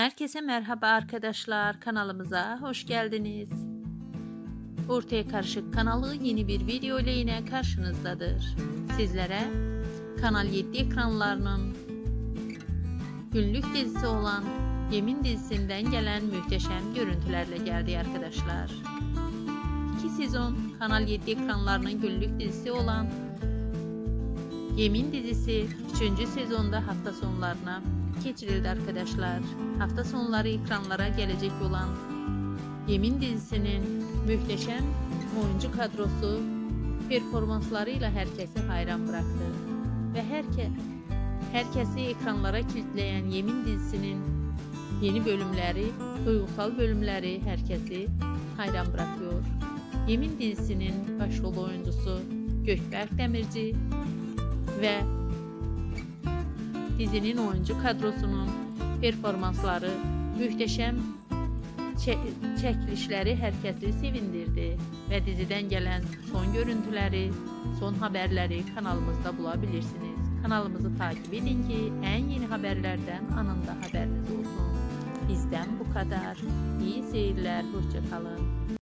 Herkese merhaba arkadaşlar. Kanalımıza hoş geldiniz. Ortaya Karışık kanalı yeni bir video ile yine karşınızdadır. Sizlere Kanal 7 ekranlarının günlük dizisi olan Yemin dizisinden gelen muhteşem görüntülerle geldi arkadaşlar. İki sezon Kanal 7 ekranlarının günlük dizisi olan Yemin dizisi 3. sezonda hafta sonlarına geçirildi arkadaşlar. Hafta sonları ekranlara gelecek olan Yemin dizisinin muhteşem oyuncu kadrosu performanslarıyla herkesi hayran bıraktı. Ve herke, herkesi ekranlara kilitleyen Yemin dizisinin yeni bölümleri, duygusal bölümleri herkesi hayran bırakıyor. Yemin dizisinin başrol oyuncusu Gökberk Demirci ve dizinin oyuncu kadrosunun performansları, muhteşem çe- çekilişleri herkesi sevindirdi ve diziden gelen son görüntüleri, son haberleri kanalımızda bulabilirsiniz. Kanalımızı takip edin ki en yeni haberlerden anında haberiniz olsun. Bizden bu kadar. İyi seyirler, hoşçakalın.